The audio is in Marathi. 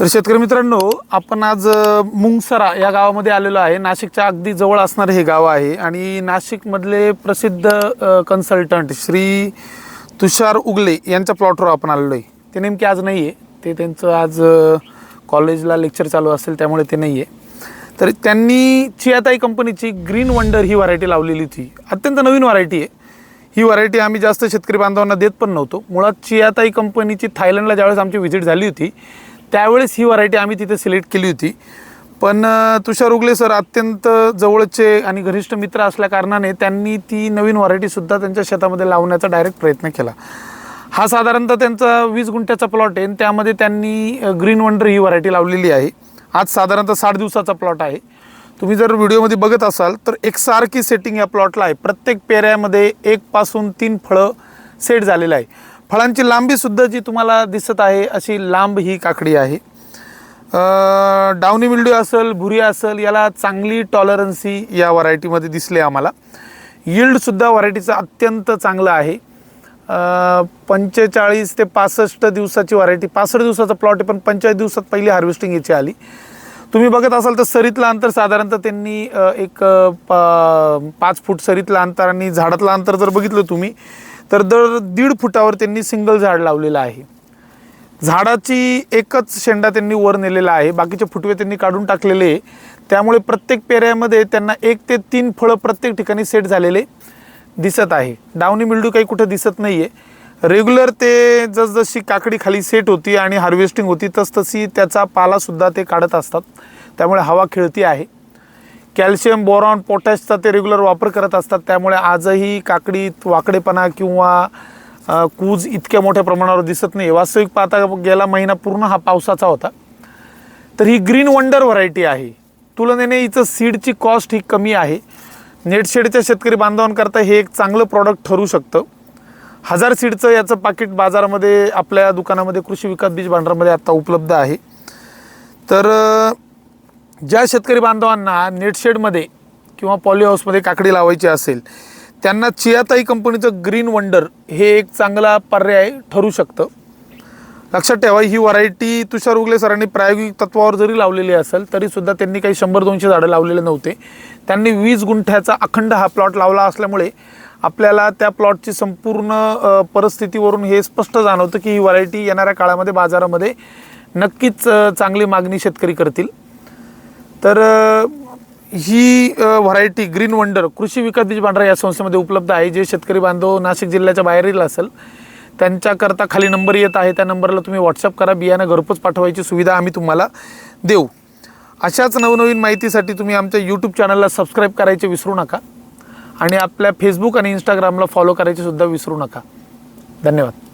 तर शेतकरी मित्रांनो आपण आज मुंगसरा या गावामध्ये आलेलो आहे. नाशिकच्या अगदी जवळ असणारे हे गाव आहे आणि नाशिकमधले प्रसिद्ध कन्सल्टंट श्री तुषार उगले यांच्या प्लॉटवर आपण आलेलो आहे ते नेमके आज नाही आहे ते त्यांचं आज कॉलेजला लेक्चर चालू असेल त्यामुळे ते नाही आहे तर त्यांनी चियाताई कंपनीची ग्रीन वंडर ही व्हरायटी लावलेली होती. अत्यंत नवीन व्हरायटी आहे. ही व्हरायटी आम्ही जास्त शेतकरी बांधवांना देत पण नव्हतो. मुळात चियाताई कंपनीची थायलंडला ज्यावेळेस आमची व्हिजिट झाली होती त्यावेळेस ही व्हरायटी आम्ही तिथे सिलेक्ट केली होती. पण तुषार उगले सर अत्यंत जवळचे आणि घनिष्ठ मित्र असल्या कारणाने त्यांनी ती नवीन व्हरायटीसुद्धा त्यांच्या शेतामध्ये लावण्याचा डायरेक्ट प्रयत्न केला. हा साधारणतः त्यांचा वीस गुंठ्याचा प्लॉट आहे आणि त्यामध्ये त्यांनी ग्रीन वंडर ही व्हरायटी लावलेली आहे. आज साधारणतः साठ दिवसाचा प्लॉट आहे. तुम्ही जर व्हिडिओमध्ये बघत असाल तर एकसारखी सेटिंग या प्लॉटला आहे. प्रत्येक पेऱ्यामध्ये एकपासून तीन फळं सेट झालेलं आहे. फळांची लांबीसुद्धा जी तुम्हाला दिसत आहे अशी लांब ही काकडी आहे. डावनी डावणी मिल्ड्यू असेल भुरी असेल याला चांगली टॉलरन्सी या व्हरायटीमध्ये दिसले आम्हाला. यील्डसुद्धा व्हरायटीचं अत्यंत चांगलं आहे. पंचेचाळीस ते पासष्ट दिवसाची व्हरायटी पासष्ट दिवसाचा प्लॉट आहे पण पंचेचाळीस दिवसात पहिली हार्वेस्टिंग याची आली. तुम्ही बघत असाल तर सरीतलं अंतर साधारणतः त्यांनी एक पा- पाच फूट सरीतलं अंतर आणि झाडातलं अंतर जर बघितलं तुम्ही तर दर दीड फुटावर त्यांनी सिंगल झाड लावलेलं आहे. झाडाची एकच शेंडा त्यांनी वर नेलेला आहे. बाकीचे फुटवे त्यांनी काढून टाकलेले आहे. त्यामुळे प्रत्येक पेऱ्यामध्ये त्यांना एक ते तीन फळं प्रत्येक ठिकाणी सेट झालेले दिसत आहे. डावणी मिल्डू काही कुठं दिसत नाही आहे रेग्युलर ते जसजशी काकडी खाली सेट होती आणि हार्वेस्टिंग होती तसतशी त्याचा पालासुद्धा ते काढत असतात. त्यामुळे हवा खेळती आहे. कॅल्शियम बोरॉन पोटॅशचा ते रेग्युलर वापर करत असतात. त्यामुळे आजही काकडीत वाकडेपणा किंवा कूज इतक्या मोठ्या प्रमाणावर दिसत नाही वास्तविक पाहता गेला महिना पूर्ण हा पावसाचा होता. तर ही ग्रीन वंडर व्हरायटी आहे. तुलनेने हिचं सीडची कॉस्ट ही कमी आहे. नेटशेडच्या शेतकरी बांधवांकरता हे एक चांगलं प्रॉडक्ट ठरू शकतं. हजार सीडचं याचं पाकिट बाजारामध्ये आपल्या दुकानामध्ये कृषी विकास बीज भांडारामध्ये आत्ता उपलब्ध आहे. तर ज्या शेतकरी बांधवांना नेटशेडमध्ये किंवा पॉली हाऊसमध्ये काकडी लावायची असेल त्यांना चियाताई कंपनीचं ग्रीन वंडर हे एक चांगला पर्याय ठरू शकतं. लक्षात ठेवा ही व्हरायटी तुषार उगले सरांनी प्रायोगिक तत्वावर जरी लावलेली असेल तरीसुद्धा त्यांनी काही शंभर दोनशे झाडं लावलेले नव्हते. त्यांनी वीस गुंठ्याचा अखंड हा प्लॉट लावला असल्यामुळे आपल्याला त्या प्लॉटची संपूर्ण परिस्थितीवरून हे स्पष्ट जाणवतं की ही व्हरायटी येणाऱ्या काळामध्ये बाजारामध्ये नक्कीच चांगली मागणी शेतकरी करतील. तर ही व्हरायटी ग्रीन वंडर कृषी विकास बीज भांडारा या संस्थेमध्ये उपलब्ध आहे. जे शेतकरी बांधव नाशिक जिल्ह्याच्या बाहेरील असेल त्यांच्याकरता खाली नंबर येत आहे. त्या नंबरला तुम्ही व्हॉट्सअप करा. बियाणं घरपोच पाठवायची सुविधा आम्ही तुम्हाला देऊ. अशाच नवनवीन माहितीसाठी तुम्ही आमच्या यूट्यूब चॅनलला सबस्क्राईब करायचे विसरू नका. आणि आपल्या फेसबुक आणि इंस्टाग्रामला फॉलो करायचे सुद्धा विसरू नका. धन्यवाद.